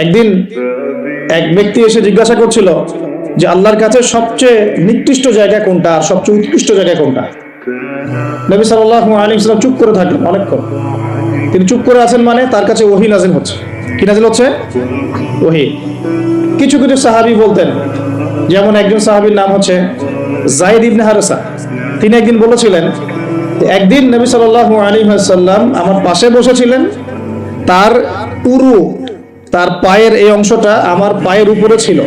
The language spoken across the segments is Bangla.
একদিন এক ব্যক্তি এসে জিজ্ঞাসা করছিল যে আল্লাহর কাছে সবচেয়ে নিকৃষ্ট জায়গা কোনটা আর সবচেয়ে উৎকৃষ্ট জায়গা কোনটা? নবী সাল্লাহ আলী ইসলাম চুপ করে থাকলেন অনেকক্ষণ। তিনি চুপ করে আছেন মানে তার কাছে ওহি নাজিল হচ্ছে। কি নাজিল হচ্ছে? ওহি। কিছু কিছু সাহাবি বলতেন, যেমন একজন সাহাবীর নাম হচ্ছে জাইদ ইবনে হারেসা। তিনি একদিন বলেছিলেন, একদিন নবী সাল্লাল্লাহু আলী সাল্লাম আমার পাশে বসেছিলেন, তার পুরো তার পায়ের এই অংশটা আমার পায়ের উপরে ছিল।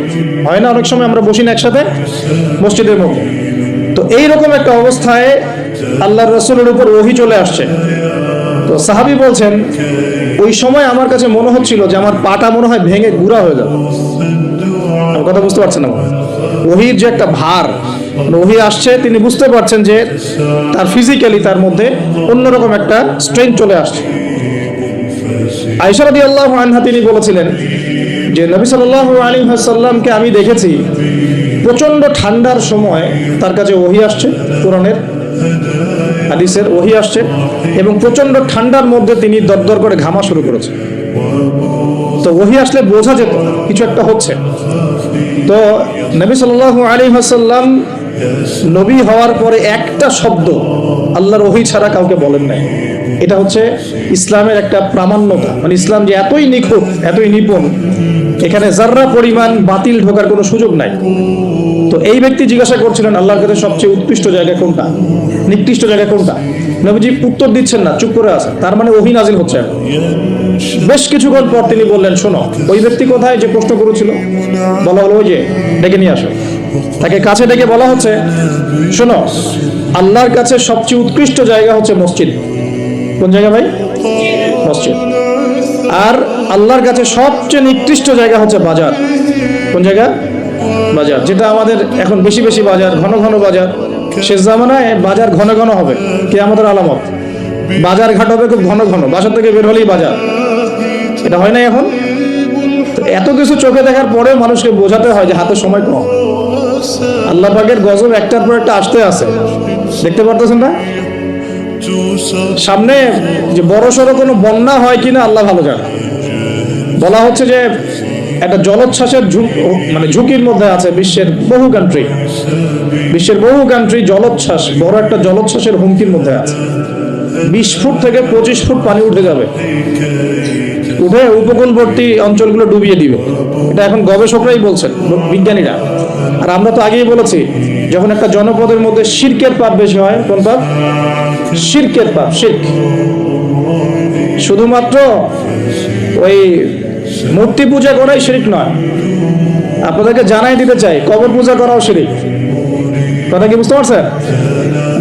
হয় না? অনেক সময় আমরা বসি না একসাথে? মসজিদের মধ্যে। তো এইরকম একটা অবস্থায় আল্লাহর রসুলের উপর ওহি চলে আসছে। তো সাহাবি বলছেন, ওই সময় আমার কাছে মনে হচ্ছিল যে আমার পাটা মনে হয় ভেঙে গুঁড়া হয়ে যাবে। কথা বুঝতে পারছেন না ওহির যে একটা ভার মানে ওহি আসছে, তিনি বুঝতে পারছেন যে তার ফিজিক্যালি তার মধ্যে অন্যরকম একটা স্ট্রেংথ চলে আসছে। আয়সারদি আল্লাহ আনহা তিনি বলেছিলেন যে, নবী সাল্লাহ আলী সাল্লামকে আমি দেখেছি প্রচণ্ড ঠান্ডার সময় তার কাছে ওহি আসছে, কোরআনের হাদিসের ওহি আসছে এবং প্রচণ্ড ঠান্ডার মধ্যে তিনি দরদর করে ঘামা শুরু করেছে। তো ওহি আসলে বোঝা যেত কিছু একটা হচ্ছে। তো নবী সাল্লাহ আলী হাসাল্লাম নবী হওয়ার পরে একটা শব্দ আল্লাহর ওহি ছাড়া কাউকে বলেন নাই। এটা হচ্ছে ইসলামের একটা প্রামাণ্যতা। মানে ইসলাম যে এতই নিখুঁত, এতই নিপুণ, এখানে জাররা পরিমাণ বাতিল ঢোকার কোনো সুযোগ নাই। তো এই ব্যক্তি জিজ্ঞাসা করছিলেন, আল্লাহর কাছে সবচেয়ে উৎকৃষ্ট জায়গা কোনটা? নিকৃষ্ট জায়গা কোনটা? নবীজি উত্তর দিচ্ছেন না, চুপ করে আছে তার মানে ওহি নাজিল হচ্ছে বেশ কিছুক্ষণ পর তিনি বললেন, শোনো, ওই ব্যক্তি কোথায়? যে প্রশ্ন করেছিল। বলা হলো ওই যে, ডেকে নিয়ে আসো। তাকে কাছে ডেকে বলা হচ্ছে, শোনো, আল্লাহর কাছে সবচেয়ে উৎকৃষ্ট জায়গা হচ্ছে মসজিদ। কোন জায়গা ভাই? মসজিদ। আর আল্লাহর কাছে সবচেয়ে নিকৃষ্ট জায়গা হচ্ছে বাজার। কোন জায়গা? বাজার। যেটা আমাদের এখন বেশি বেশি বাজার, ঘন ঘন বাজার। শেষ জামানায় বাজার ঘন ঘন হবে। কে আমাদের আলামত। বাজার ঘাট হবে খুব ঘন ঘন। বাসা থেকে বের হলেই বাজার। এটা হয় না এখন? এত কিছু চোখে দেখার পরেও মানুষকে বোঝাতে হয় যে হাতে সময় কম। আল্লাহ পাকের গজব একটার পর একটা আসতে আছে। দেখতে পারতেছেন না? সামনে যে বড় সড়ো কোনো বন্যা হয় কিনা আল্লাহ ভালো জানে। বলা হচ্ছে যে একটা জলোচ্ছ্বাসের মানে ঝুঁকির মধ্যে আছে বিশ্বের বহু কান্ট্রি বিশ্বের বহু কান্ট্রি জলোচ্ছ্বাস, বড় একটা জলোচ্ছ্বাসের হুমকির মধ্যে আছে। বিশ ফুট থেকে পঁচিশ ফুট পানি উঠে যাবে। উঠে উপকূলবর্তী অঞ্চলগুলো ডুবিয়ে দিবে। এটা এখন গবেষকরাই বলছেন, বিজ্ঞানীরা। আর আমরা তো আগেই বলেছি, যখন একটা জনপদের মধ্যে শিরকের পাপ বেশি হয়, কোন পাপ? শিরকের পাপ, শির্ক। শুধুমাত্র ওই মূর্তি পূজা করাই শিরিক নয়। আপনাদেরকে জানাই দিতে চাই, কবর পূজা করাও শিরিক। কথা কি বুঝতে পারছেন?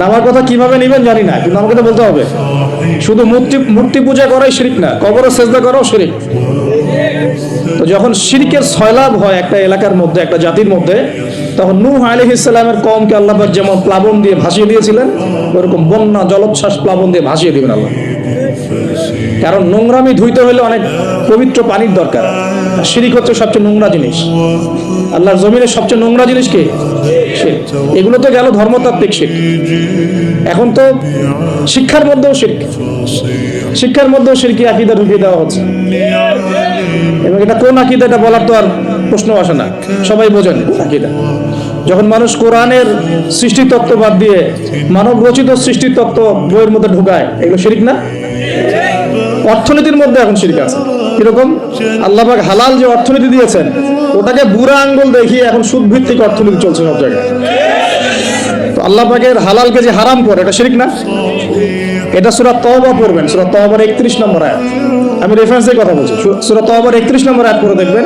আমার কথা কীভাবে নেবেন জানি না, কিন্তু আমাকে তো বলতে হবে। শুধু মূর্তি মূর্তি পূজা করাই শিরিক না কবর সেজদা করাও শিরিক। তো যখন শিরিকের সয়লাভ হয় একটা এলাকার মধ্যে, একটা জাতির মধ্যে, তখন নূহ আলী ইসলামের কমকে আল্লাহ যেমন প্লাবন দিয়ে ভাসিয়ে দিয়েছিলেন ওরকম বন্যা, জলোচ্ছ্বাস, প্লাবন দিয়ে ভাসিয়ে দিবেন আল্লাহ। কারণ নোংরামি ধুইতে হলে অনেক পবিত্র পানির দরকার। শিরিক হচ্ছে সবচেয়ে নোংরা জিনিস। আল্লাহর জমিনের সবচেয়ে নোংরা জিনিস কি। এগুলো তো গেল ধর্মতাত্ত্বিক শিখ এখন তো শিক্ষার মধ্যেও শিখ শিক্ষার মধ্যেও শিরকি আকিদা ঢুকিয়ে দেওয়া হচ্ছে। এবং এটা কোন আকিদা, এটা বলার তো আর প্রশ্ন আসে না। সবাই বোঝেন আকিদা। যখন মানুষ কোরআনের সৃষ্টি তত্ত্ব বাদ দিয়ে মানব রচিত সৃষ্টি তত্ত্ব বইয়ের মধ্যে ঢুকায়, এগুলো শিরিক না? অর্থনীতির মধ্যে এখন শিরিক আছে। কীরকম? আল্লাহ পাক হালাল যে অর্থনীতি দিয়েছেন, ওটাকে বুড়া আঙ্গুল দেখিয়ে এখন সুদ ভিত্তিক অর্থনীতি চলছে সব জায়গায়। তো আল্লাহ পাকের হালালকে যে হারাম করে, এটা শিরিক না? এটা সুরা তওবা পড়বেন, সুরা তওবার একত্রিশ নম্বর আয়াত। আমি রেফারেন্সের কথা বলছি। সুরা তওবার একত্রিশ নম্বর আয়াত পড়ে দেখবেন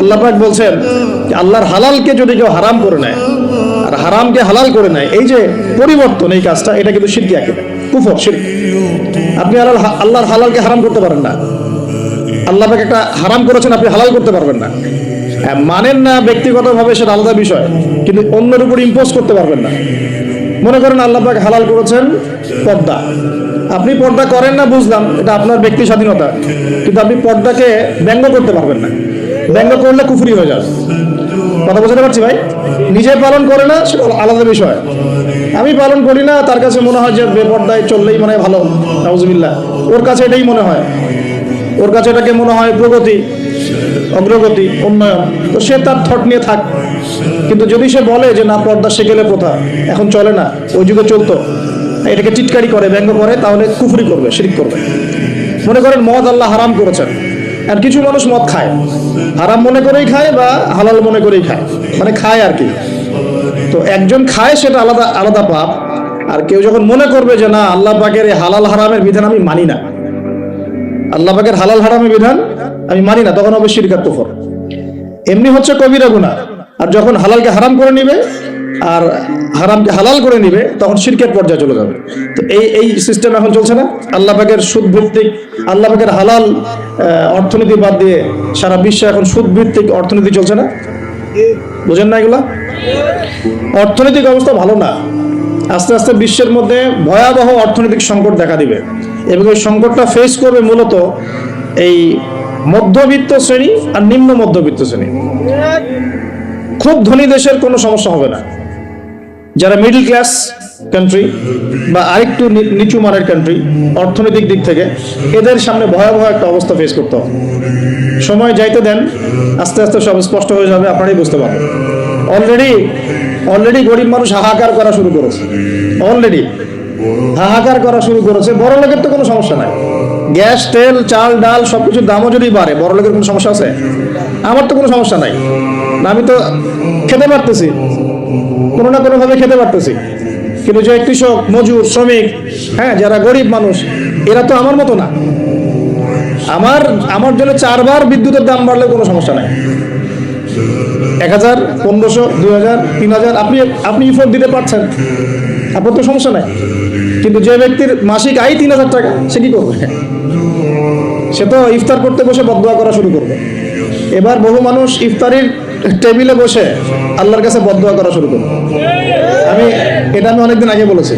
আল্লাহ পাক বলছেন আল্লাহর হালালকে যদি কেউ হারাম করে নেয় আর হারামকে হালাল করে নেয় এই যে পরিবর্তন এই কাজটা এটা কিন্তু শিরকি আকিদা কুফর শিরক। আপনি আল্লাহ আল্লাহর হালালকে হারাম করতে পারেন না। আল্লাহ পাক একটা হারাম করেছেন আপনি হালাল করতে পারবেন না। হ্যাঁ, মানেন না ব্যক্তিগতভাবে সেটা আলাদা বিষয় কিন্তু অন্যের উপর ইম্পোজ করতে পারবেন না। মনে করেন আল্লাহ পাক হালাল করেছেন পর্দা। আপনি পর্দা করেন না বুঝলাম এটা আপনার ব্যক্তি স্বাধীনতা কিন্তু আপনি পর্দাকে ব্যঙ্গ করতে পারবেন না। ব্যঙ্গ করলে কুফরি হয়ে যাবে। কথা বুঝতে পারছি ভাই? নিজে পালন করে না, সেটা আলাদা বিষয়। আমি পালন করি না, তার কাছে মনে হয় যে বেপর্দায় চললেই মনে ভালো। নাউজুবিল্লাহ। ওর কাছে এটাই মনে হয়। ওর কাছে এটাকে মনে হয় প্রগতি, অগ্রগতি, উন্নয়ন। তো সে তার থট নিয়ে থাক। কিন্তু যদি সে বলে যে, না, পর্দা সে গেলে প্রথা, এখন চলে না, ওই যুগে চলতো। এটাকে টিটকারি করে, ব্যঙ্গ করে, তাহলে কুফরি করবে, শিরিক করবে। মনে করেন মদ আল্লাহ হারাম করেছেন। আর কিছু মানুষ মদ খায়। হারাম মনে করেই খায় বা হালাল মনে করেই খায়। মানে খায় আর কি। তো একজন খায় সেটা আলাদা আলাদা পাপ। আর কেউ যখন মনে করবে যে না, আল্লাহ পাকের এই হালাল হারামের বিধান আমি মানি না। আল্লাহ পাকের হালাল হারামের বিধান আমি মানি না, তখন হবে শিরকার, কুফর। এমনি হচ্ছে কবিরা গুনাহ। আর যখন হালালকে হারাম করে নিবে, আর হারামকে হালাল করে নিবে, তখন শিরকের পর্যায়ে চলে যাবে। তো এই এই সিস্টেম এখন চলছে না। আল্লাহ পাকের সুদ ভিত্তিক আল্লাহ হালাল অর্থনীতি বাদ দিয়ে সারা বিশ্বে এখন সুদ ভিত্তিক অর্থনীতি চলছে না। বুঝেন না এগুলা? অর্থনৈতিক অবস্থা ভালো না। আস্তে আস্তে বিশ্বের মধ্যে ভয়াবহ অর্থনৈতিক সংকট দেখা দিবে। এবং এই সংকটটা ফেস করবে মূলত এই মধ্যবিত্ত শ্রেণি আর নিম্ন মধ্যবিত্ত শ্রেণি। খুব ধনী দেশের কোনো সমস্যা হবে না। যারা মিডল ক্লাস কান্ট্রি বা আরেকটু নিচু মানের কান্ট্রি অর্থনৈতিক দিক থেকে, এদের সামনে ভয়াবহ একটা অবস্থা ফেস করতে হবে। সময় যাইতে দেন, আস্তে আস্তে সব স্পষ্ট হয়ে যাবে, আপনারাই বুঝতে পারবেন। অলরেডি অলরেডি গরিব মানুষ হাহাকার করা শুরু করেছে। অলরেডি হাহাকার করা শুরু করেছে। বড় লোকের তো কোনো সমস্যা নাই। গ্যাস, তেল, চাল, ডাল সব কিছুর দামও যদি বাড়ে, বড় লোকের কোনো সমস্যা আছে? আমার তো কোনো সমস্যা নাই। আমি তো খেতে পারতেছি। কোনো না কোনোভাবে খেতে পারতেছি। কিন্তু যে কৃষক, মজুর, শ্রমিক হ্যাঁ যারা গরিব মানুষ, এরা তো আমার মতো না। আমার আমার জন্য চারবার বিদ্যুতের দাম বাড়লে কোনো সমস্যা নাই। এক হাজার, পনেরোশো, দুই হাজার, তিন হাজার, আপনি আপনি ইফোর্ট দিতে পারছেন। আপনার তো সমস্যা নাই। কিন্তু যে ব্যক্তির মাসিক আয় তিন হাজার টাকা, সে কি করবে? সে তো ইফতার করতে বসে বদয়া করা শুরু করবে। এবার বহু মানুষ ইফতারির টেবিলে বসে আল্লাহর কাছে বদয়া করা শুরু করবে আমি, এটা আমি অনেকদিন আগে বলেছি।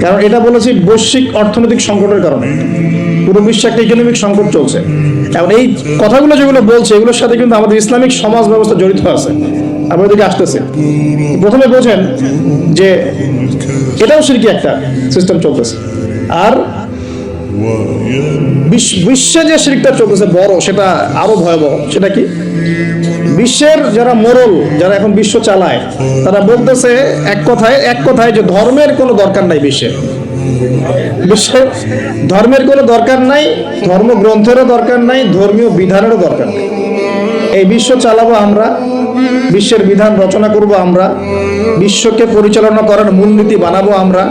কারণ এটা বলেছি বৈশ্বিক অর্থনৈতিক সংকটের কারণে। পুরো বিশ্বে একটা ইকোনমিক সংকট চলছে। এখন এই কথাগুলো যেগুলো বলছে, এগুলোর সাথে কিন্তু আমাদের ইসলামিক সমাজ ব্যবস্থা জড়িত আছে। আমরা ওদিকে আসতেছে। প্রথমে বোঝেন যে, এটাও সিরকি একটা সিস্টেম চলতেছে। আর বিশ্ব- যে শিরিকটা চলতেছে বড়, সেটা আরও ভয়াবহ। সেটা কি? বিশ্বের যারা মোরল, যারা এখন বিশ্ব চালায়, তারা বলতেছে এক কথায় এক কথায় যে ধর্মের কোনো দরকার নাই বিশ্বে। বিশ্বে ধর্মের কোনো দরকার নাই, ধর্মগ্রন্থেরও দরকার নাই, ধর্মীয় বিধানেরও দরকার নেই। এই বিশ্ব চালাবো আমরা, বিশ্বের বিধান রচনা করব আমরা, বিশ্বকে পরিচালনা করার মূলনীতি বানাবো আমরা,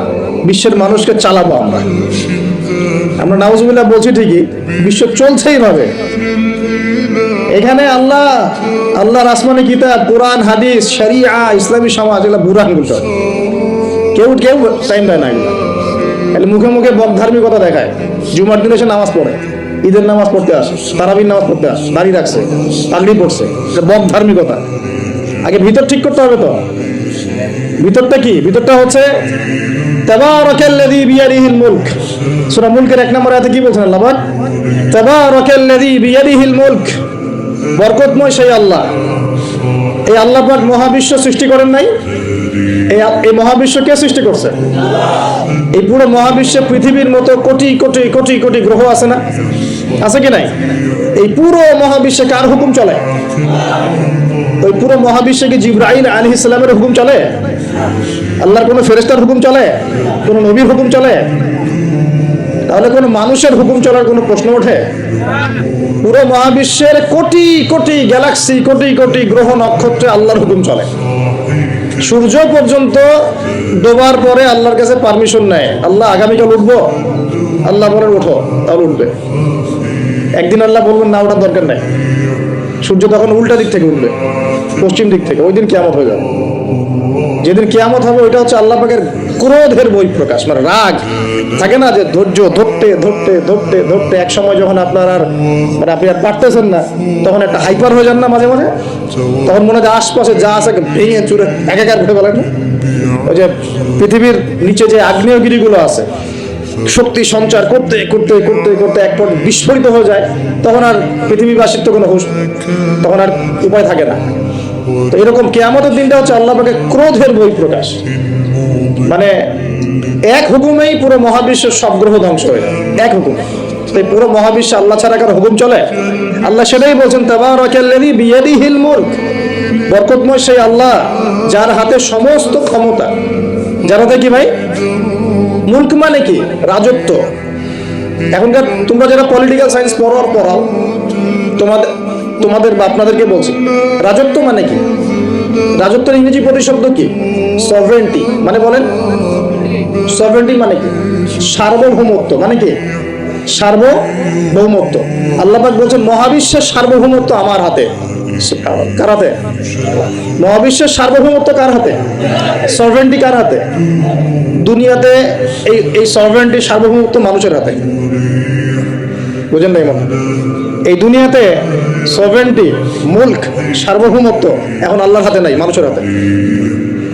বিশ্বের মানুষকে চালাবো আমরা। আমরা নাউজুবিল্লাহ বলছি ঠিকই, বিশ্ব চলছে এইভাবে এখানে আল্লাহ, আল্লাহর আসমানি কিতাব, কোরআন, হাদিস, শরিয়া, ইসলামী সমাজ, এগুলো বুরানগুলো কেউ কেউ টাইম দেয় না এগুলো। মুখে মুখে বক ধার্মিকতা দেখায়। জুমার দিন এসে নামাজ পড়ে, ঈদের নামাজ পড়তে আসে, তারাবির নামাজ পড়তে আসে, দাঁড়িয়ে রাখছে পাগড়ি পড়ছে, এটা বক ধার্মিকতা। আগে ভিতর ঠিক করতে হবে তো। ভিতরটা কি? ভিতরটা হচ্ছে এক কি বলছেন সেই আল্লাহ। এই মহাবিশ্ব সৃষ্টি করেন নাই। এই এই মহাবিশ্ব কে সৃষ্টি করছে? এই পুরো মহাবিশ্বে পৃথিবীর মতো কোটি কোটি কোটি কোটি গ্রহ আছে না? আছে কি নাই? এই পুরো মহাবিশ্বে কার হুকুম চলে? ওই পুরো মহাবিশ্বে কি জিব্রাইল আলী ইসলামের হুকুম চলে? আল্লাহর কোনো ফেরেস্তার হুকুম চলে? কোনো নবীর হুকুম চলে? তাহলে কোনো মানুষের হুকুম চলার কোনো প্রশ্ন ওঠে? পুরো মহাবিশ্বের কোটি কোটি গ্যালাক্সি, কোটি কোটি গ্রহ নক্ষত্রে আল্লাহর হুকুম চলে। সূর্য পর্যন্ত ডোবার পরে আল্লাহর কাছে পারমিশন নেয়। আল্লাহ আগামীকাল উঠবো? আল্লাহ বলেন উঠো তাহলে উঠবে। একদিন আল্লাহ বলবেন, না ওঠার দরকার নাই। সূর্য তখন উল্টা দিক থেকে উঠবে, পশ্চিম দিক থেকে। ওই দিন কেয়ামত হয়ে যাবে। যেদিন কেয়ামত হবে, ওইটা হচ্ছে আল্লাহ পাকের ক্রোধের বই প্রকাশ মানে রাগ। থাকে না যে ধৈর্য, ধরতে ধরতে ধরতে ধরতে, এক সময় যখন আপনার আর মানে আপনি আর পারতেছেন না, তখন একটা হাইপার হয়ে যান না মাঝে মাঝে? তখন মনে হয় আশপাশে যা আছে ভেঙে চুরে একাকার ফেলেন ওই যে পৃথিবীর নিচে যে আগ্নেয়গিরিগুলো আছে শক্তি সঞ্চার করতে করতে করতে করতে এক পর বিস্ফোরিত হয়ে যায়, তখন আর পৃথিবীবাসীর তো কোনো হুশ, তখন আর উপায় থাকে না। তো এরকম কেয়ামতের দিনটা হচ্ছে আল্লাহ পাকে ক্রোধের বই প্রকাশ মানে এক হুকুমেই পুরো মহাবিশ্বের সব গ্রহ ধ্বংস হয়ে এক হুকুমে। তাই পুরো মহাবিশ্বে আল্লাহ ছাড়া কারও হুকুম চলে? আল্লাহ সেটাই বলছেন, তাবারাকাল্লাযী বিয়াদিহিল মুলক। বরকতময় সেই আল্লাহ, যার হাতে সমস্ত ক্ষমতা। যার হাতে কি ভাই? মুলক মানে কি? রাজত্ব। এখনকার তোমরা যারা পলিটিক্যাল সায়েন্স পড়ো আর পড়াও, তোমাদের তোমাদের বা আপনাদেরকে বলছি, রাজত্ব মানে কি? রাজত্বের ইংরেজি প্রতিশব্দ কি? সভরেন্টি মানে বলেন সভরেন্টি মানে কি? সার্বভৌমত্ব। মানে কি? সার্বভৌমত্ব। আল্লাহ পাক বলছেন, মহাবিশ্বের সার্বভৌমত্ব আমার হাতে। কার হাতে? মহাবিশ্বের সার্বভৌমত্ব কার হাতে? সভরেন্টি কার হাতে? দুনিয়াতে এই এই সভরেন্টি সার্বভৌমত্ব মানুষের হাতে। বুঝেন নাই মনে এই দুনিয়াতে সভরেন্টি মুল্ক সার্বভৌমত্ব এখন আল্লাহর হাতে নাই, মানুষের হাতে।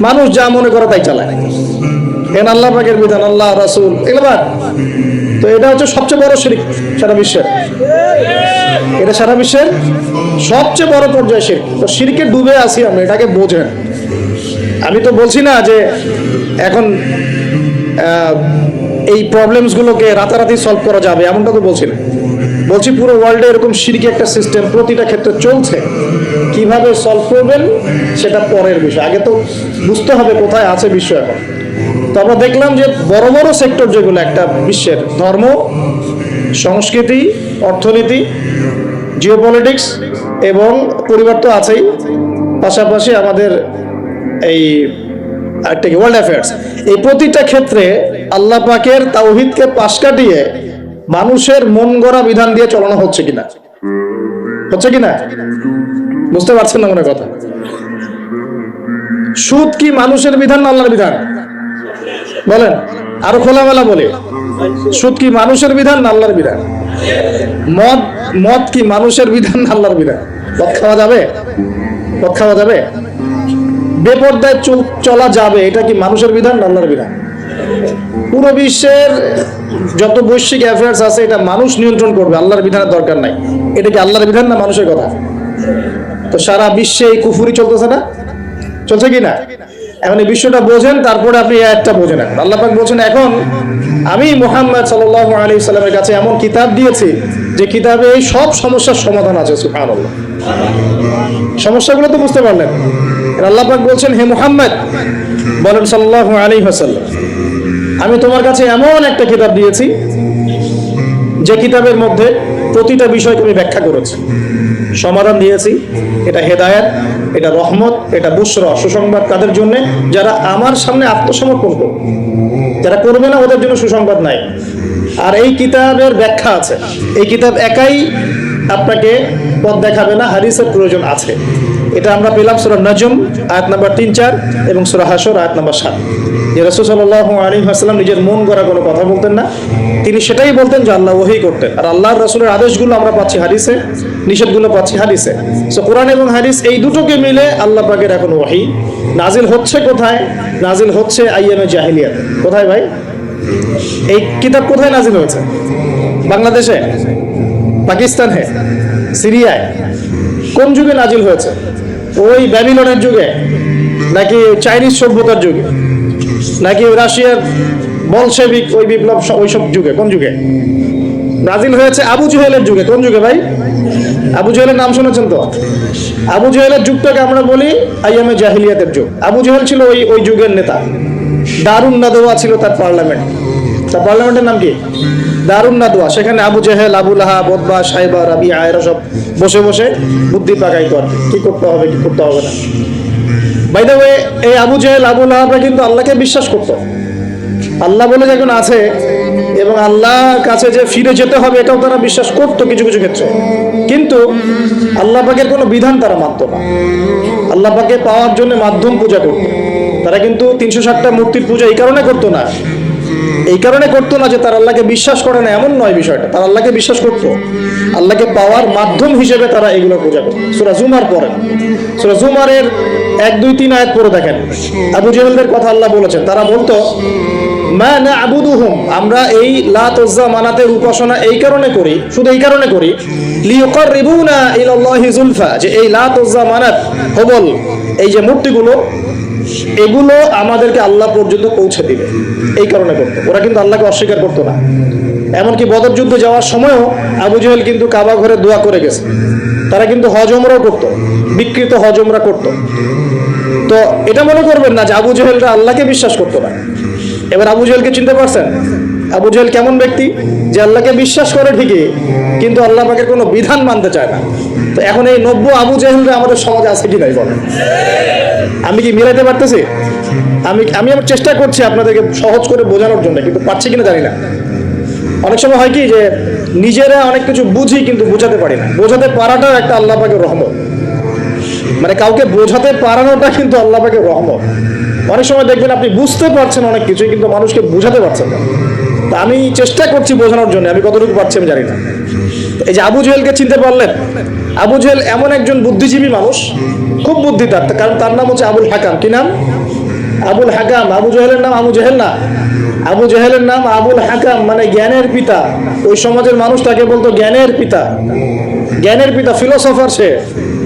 মানুষ যা মনে করে তাই চালায়। এন আল্লাহ পাকের বিধান, আল্লাহ রাসুল, এগুলো। তো এটা হচ্ছে সবচেয়ে বড় শিরিক সারা বিশ্বের। এটা সারা বিশ্বের সবচেয়ে বড় পর্যায়ে শিরিক তো শিরকে ডুবে আছি আমরা, এটাকে বোঝেন। আমি তো বলছি না যে এখন এই প্রবলেমসগুলোকে রাতারাতি সলভ করা যাবে, এমনটা তো বলছি না। বলছি পুরো ওয়ার্ল্ডে এরকম সিরকি একটা সিস্টেম প্রতিটা ক্ষেত্রে চলছে। কীভাবে সলভ করবেন, সেটা পরের বিষয়। আগে তো বুঝতে হবে কোথায় আছে বিশ্ব এখন। তো আমরা দেখলাম যে বড় বড় সেক্টর যেগুলো, একটা বিশ্বের ধর্ম, সংস্কৃতি, অর্থনীতি জিওপলিটিক্স এবং পরিবার তো আছেই। পাশাপাশি আমাদের এই একটা কি ওয়ার্ল্ড অ্যাফেয়ার্স এই প্রতিটা ক্ষেত্রে আল্লাহ পাকের তাওহিদকে পাশ কাটিয়ে মানুষের মন গড়া বিধান দিয়ে চলানো হচ্ছে কিনা? হচ্ছে কিনা? বুঝতে পারছেন না মনে কথা? সুদ কি মানুষের বিধান না আল্লাহর বিধান? বলেন, আরও খোলামেলা বলে। সুদ কি মানুষের বিধান না আল্লাহর বিধান? মদ মদ কি মানুষের বিধান না আল্লাহর বিধান? মদ খাওয়া যাবে? মদ খাওয়া যাবে? বেপর্দায় চলা যাবে, এটা কি মানুষের বিধান না আল্লাহর বিধান? পুরো বিশ্বের যত বৈশ্বিক অ্যাফেয়ার্স আছে, এটা মানুষ নিয়ন্ত্রণ করবে, আল্লাহর বিধানের দরকার নাই। এটা কি আল্লাহর বিধান না মানুষের কথা? তো সারা বিশ্বে এই কুফুরি চলতেছে না? চলছে কি না? এখন এই বিশ্বটা বোঝেন, তারপরে আপনি আয়াতটা বোঝেন এখন আল্লাহ পাক বলছেন, এখন আমি মোহাম্মদ সাল্লাল্লাহু আলাইহি সাল্লামের কাছে এমন কিতাব দিয়েছি, যে কিতাবে এই সব সমস্যার সমাধান আছে, সুবহানাল্লাহ। সমস্যাগুলো তো বুঝতে পারলেন। আল্লাহ বলছেন, হে মোহাম্মদ, বলেন সাল্লাল্লাহু আলাইহি ওয়াসাল্লাম, আমি তোমার কাছে এমন একটা কিতাব দিয়েছি, যে কিতাবের মধ্যে প্রতিটা বিষয়কে আমি ব্যাখ্যা করেছি। সমাধান দিয়েছি, এটা হেদায়েত এটা রহমত, এটা বুসরা, সুসংবাদ কাদের জন্য? যারা আমার সামনে আত্মসমর্পণ করবে। যারা করবে না, ওদের জন্য সুসংবাদ নাই। আর এই কিতাবের ব্যাখ্যা আছে। এই কিতাব একাই আপনাকে পথ দেখাবে না হারিসের প্রয়োজন আছে। এটা আমরা পেলাম সুরা নজম, আয়াত নাম্বার তিন, চার এবং সুরা হাসর আয়াত নাম্বার সাত। যে রসুল সাল্লাহ আলী আসসালাম নিজের মন গড়া কোনো কথা বলতেন না। তিনি সেটাই বলতেন যে আল্লাহ ওহি করতেন। আর আল্লাহর রসুলের আদেশগুলো আমরা পাচ্ছি হাদিসে, নিষেধগুলো পাচ্ছি হাদিসে। সো কোরআন এবং হাদিস এই দুটোকে মিলে আল্লাহ পাকের এখন ওহি। নাজিল হচ্ছে কোথায়? নাজিল হচ্ছে আইএমএ জাহিলিয়াতে। কোথায় ভাই? এই কিতাব কোথায় নাজিল হয়েছে? বাংলাদেশে? পাকিস্তানে? সিরিয়ায়? কোন যুগে নাজিল হয়েছে? ওই ব্যাবিলনের যুগে? নাকি চাইনিজ সভ্যতার যুগে? নাকি রাশিয়ার বলশেবিক ওই বিপ্লব ওইসব যুগে? কোন যুগে? নাজিল হয়েছে আবু জুহেলের যুগে। কোন যুগে ভাই? আবু জুহেলের নাম শুনেছেন তো? আবু জুহেলের যুগটাকে আমরা বলি আইএমএ জাহিলিয়াতের যুগ। আবু জুহেল ছিল ওই ওই যুগের নেতা। দারুণ নাদোয়া ছিল তার পার্লামেন্ট। তার পার্লামেন্টের নাম কি? দারুণ নাদোয়া সেখানে আবু জেহেল, আবু লাহা বদবা সাইবা রাবি আয়রা সব বসে বসে বুদ্ধি পাকাইতো আর কি। করতে হবে, কি করতে হবে না? বাই দ্য ওয়ে এই আবু জেহেল, আবু লাহাবরা কিন্তু আল্লাহকে বিশ্বাস করতো। আল্লাহ বলে যখন আছে, এবং আল্লাহর কাছে যে ফিরে যেতে হবে, এটাও তারা বিশ্বাস করতো কিছু কিছু ক্ষেত্রে। কিন্তু আল্লাহ পাকের কোনো বিধান তারা মানতো না। আল্লাহ পাকে পাওয়ার জন্য মাধ্যম পূজা করতো। তারা কিন্তু তিনশো ষাটটা মূর্তির পূজা এই কারণে করতো না। এই কারণে করতো না যে তার আল্লাহকে বিশ্বাস করে না, এমন নয় বিষয়টা। তার আল্লাহকে বিশ্বাস করতো। আল্লাহকে পাওয়ার মাধ্যম হিসেবে তারা এগুলো পূজা করতো। সুরা জুমার পড়েন সুরা জুমারের এক, দুই, তিন আয়াত পড়ে দেখেন। আবু জেহেলদের কথা আল্লাহ বলেছেন। তারা বলতো আমরা এই লাত উজ্জা মানাতের উপাসনা এই কারণে করি, শুধু এই কারণে করি, লিয়ুকাররিবুনা ইলাল্লাহি যুলফা যে এই লাত উজ্জা মানাত হবল, এই যে মূর্তিগুলো এগুলো আমাদেরকে আল্লাহ পর্যন্ত পৌঁছে দিবে। এই কারণে করতো। ওরা কিন্তু আল্লাহকে অস্বীকার করতো না। এমনকি বদর যুদ্ধে যাওয়ার সময়ও আবু জুয়েল কিন্তু কাবা ঘরে দোয়া করে গেছে। তারা কিন্তু হজমরাও করত, বিকৃত হজমরা করত। তো এটা মনে করবেন না যে আবু জেহেলরা আল্লাহকে বিশ্বাস করতো না। এবার আবু জুয়েলকে চিনতে পারছেন? আবু জেহেল কেমন ব্যক্তি? যে আল্লাহকে বিশ্বাস করে ঠিকই, কিন্তু আল্লাহ পাকের কোনো বিধান মানতে চায় না। তো এখন এই নব্য আবু জেহেলরা আমাদের সমাজে আছে কি নাই বলেন? আমি কি মিলাইতে পারতেছি? আমি আমি আমার চেষ্টা করছি আপনাদেরকে সহজ করে বোঝানোর জন্য, কিন্তু পারছি কিনা জানি না। অনেক সময় হয় কি যে নিজেরা অনেক কিছু বুঝি, কিন্তু বোঝাতে পারি না। বোঝাতে পারাটাও একটা আল্লাহ পাকের রহমত। মানে কাউকে বোঝাতে পারানোটা কিন্তু আল্লাহ পাকের রহমত। অনেক সময় দেখবেন আপনি বুঝতে পারছেন অনেক কিছুই, কিন্তু মানুষকে বোঝাতে পারছেন না। আমি চেষ্টা করছি বোঝানোর জন্য, আমি কতটুকু পারছি আমি জানি না। এই যে আবু জেহেলকে চিনতে পারলেন? আবু জেহেল এমন একজন বুদ্ধিজীবী মানুষ, খুব বুদ্ধি তার, কারণ তার নাম হচ্ছে আবুল হাকাম। কি নাম? আবুল হাকাম। আবু জহেলের নাম আবু জহেল না? আবু জহেলের নাম আবুল হাকাম মানে জ্ঞানের পিতা। ওই সমাজের মানুষ তাকে বলতো জ্ঞানের পিতা। জ্ঞানের পিতা ফিলোসফার সে,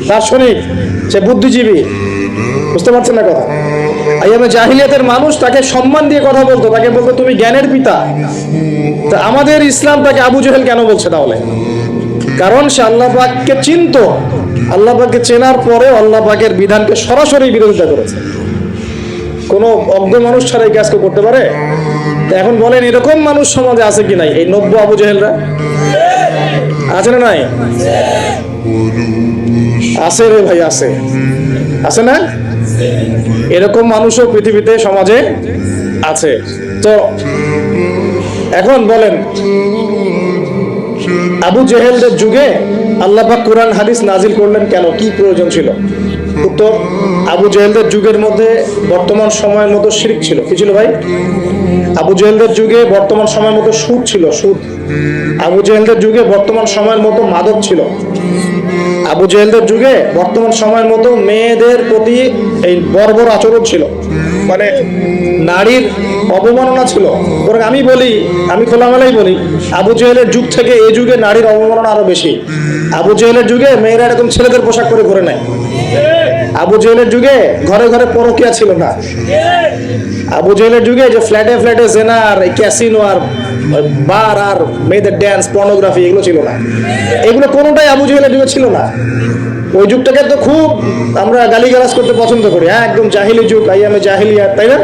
দার্শনিক, সে বুদ্ধিজীবী। বুঝতে পারছেন না কথা? আইয়ামে জাহিলিয়াতের মানুষ তাকে সম্মান দিয়ে কথা বলতো, তাকে বলতো, তুমি জ্ঞানের পিতা। তা আমাদের ইসলাম তাকে আবু জেহেল কেন বলছে তাহলে? কারণ সে আল্লাহ পাককে চিনত। আল্লাহ পাককে চেনার পরে আল্লাহ পাকের বিধানকে সরাসরি বিরোধিতা করেছে। কোনো অজ্ঞ মানুষ ছাড়া এই কাজকে করতে পারে? এখন বলেন, এরকম মানুষ সমাজে আছে কি নাই? এই নব্য আবু জেহেলরা? আছে না নাই? আছে রে ভাই, আছে। আছে না? এরকম মানুষও পৃথিবীতে, সমাজে আছে। তো এখন বলেন, আবু জেহেলদের যুগে আল্লাহ কোরআন হাদিস নাজিল করলেন কেন? কি প্রয়োজন ছিল? উত্তর, আবু জেহেলদের যুগের মধ্যে বর্তমান সময়ের মতো শিরিক ছিল। কি ছিল ভাই? আবু জেহেলদের যুগে বর্তমান সময়ের মতো সুদ ছিল, সুদ। আবু জেহেলদের যুগে বর্তমান সময়ের মতো মাদক ছিল। আবু জেহেলদের যুগে বর্তমান সময়ের মতো মেয়েদের প্রতি এই বর্বর আচরণ ছিল। মানে নারীর অবমাননা ছিল। বরং আমি বলি, আমি খোলামেলাই বলি, আবু জেহেলের যুগ থেকে এই যুগে নারীর অবমাননা আরও বেশি। আবু জেহেলের যুগে মেয়েরা এরকম ছেলেদের পোশাক করে ঘুরে নেয়। আবু জেহেলের যুগে ঘরে ঘরে পরকিয়া ছিল না। আবু জেহেলের যুগে যে ফ্ল্যাটে ফ্ল্যাটে জেনা আর ক্যাসিনো আর বার আর মেয়েদের ড্যান্স পর্নোগ্রাফি এগুলো ছিল না। এগুলো কোনোটাই আবু জেহেলের যুগে ছিল না। ওই যুগটাকে তো খুব আমরা গালিগালাজ করতে পছন্দ করি হ্যাঁ একদম জাহিলি যুগ আইয়ামে জাহিলিয়া তাই না?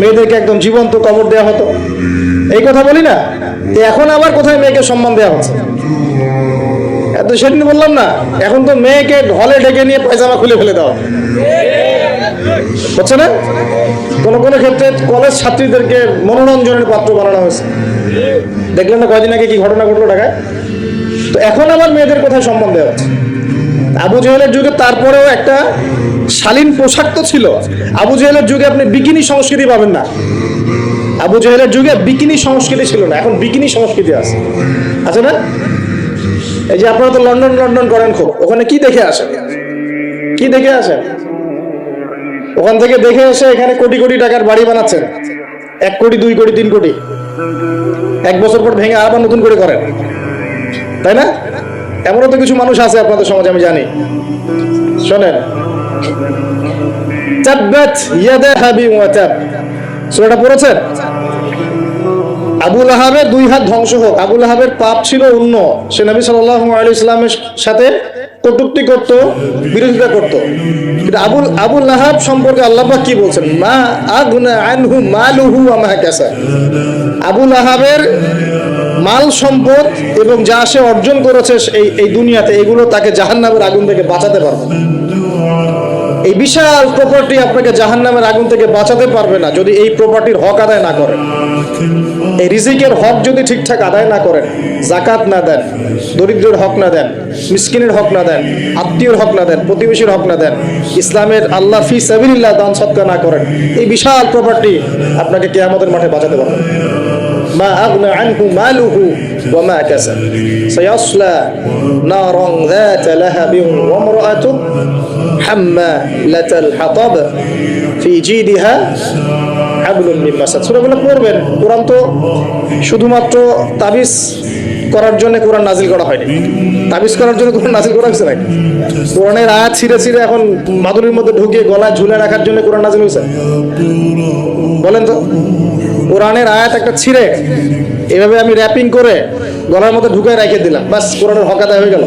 মেয়েদেরকে একদম জীবন্ত কবর দেওয়া হতো। এই কথা বলি না? এখন আবার কোথায় মেয়েকে সম্মান দেওয়া হচ্ছে? এত সেদিন বললাম না, এখন তো মেয়েকে ঢলে ডেকে নিয়ে পায়জামা খুলে ফেলে দেওয়া হচ্ছে না? কোন কোন ক্ষেত্রে কলেজ ছাত্রীদেরকে মনোরঞ্জনের পাত্র বানানো হয়েছে। দেখলেন না কয়দিন আগে কি ঘটনা ঘটলো ঢাকায়? তো এখন আবার মেয়েদের কোথায় দেওয়া হচ্ছে? আবু জেহেলের যুগে তারপরেও একটা শালীন পোশাক তো ছিল। আবু জেহেলের যুগে আপনি বিকিনি সংস্কৃতি পাবেন না। আবু জেহেলের যুগে বিকিনি সংস্কৃতি ছিল না, এখন বিকিনি সংস্কৃতি আছে। আছে না? এই যে আপনারা তো লন্ডন লন্ডন করেন খুব। ওখানে কি দেখে আসেন? কি দেখে আসেন? ওখান থেকে দেখে এসে এখানে কোটি কোটি টাকার বাড়ি বানাচ্ছেন। এক কোটি, দুই কোটি, তিন কোটি। এক বছর পর ভেঙে আবার নতুন করে করেন। তাই না? এমনও তো কিছু মানুষ আছে আপনাদের সমাজে, আমি জানি। শোনেন। তাব্বাত ইয়াদা হাবি ওয়া তাব সূরাটা পড়েছেন? আবুল আহাবের দুই হাত ধ্বংস হোক। আবুল আহাবের পাপ ছিল অন্য। সে নবী সাল্লাল্লাহু আলাইহি ইসলামের সাথে কটুক্তি করত, বিরোধিতা করত। কিন্তু আবুল আবুল আহাব সম্পর্কে আল্লাহ কি বলছেন? মা আগনা আনহু মালুহু ওয়া মা কাসা। আবুল আহাবের মাল সম্পদ এবং যা সে অর্জন করেছে এই এই দুনিয়াতে, এগুলো তাকে জাহান্নামের আগুন থেকে বাঁচাতে পারবে এই বিশাল প্রপার্টি আপনাকে জাহান্নামের আগুন থেকে বাঁচাতে পারবে না যদি এই প্রপার্টির হক আদায় না করেন এই রিজিকের হক যদি ঠিকঠাক আদায় না করেন জাকাত না দেন, দরিদ্রের হক না দেন, মিসকিনের হক না দেন, আত্মীয়র হক না দেন, প্রতিবেশীর হক না দেন, ইসলামের আল্লাহ ফি সাবিল্লাহ দান সৎকা না করেন, এই বিশাল প্রপার্টি আপনাকে কেয়ামতের মাঠে বাঁচাতে পারবেন মা আগনা আনহু মালুহু ওয়া মা কাসাব। সায়াসলা নারান যাত লাহাবিন ওয়া মারাআতু হাম্মালাতাল হাতাব ফি জিদিহা হাবলুল সুরাগুলো পড়বেন। কোরআন তো শুধুমাত্র তাবিজ করার জন্য কোরআন নাজিল করা হয়নি। তাবিজ করার জন্য কোরআন নাজিল করা হয়েছে নাকি? কোরআনের আয়াত ছিঁড়ে ছিঁড়ে এখন মাদুরির মধ্যে ঢুকিয়ে গলায় ঝুলে রাখার জন্য কোরআন নাজিল হয়েছে। বলেন তো, কোরআনের আয়াত একটা ছিঁড়ে, এভাবে আমি র্যাপিং করে গলার মধ্যে ঢুকে রেখে দিলাম। ব্যাস কোরআনের হকাদায় হয়ে গেল।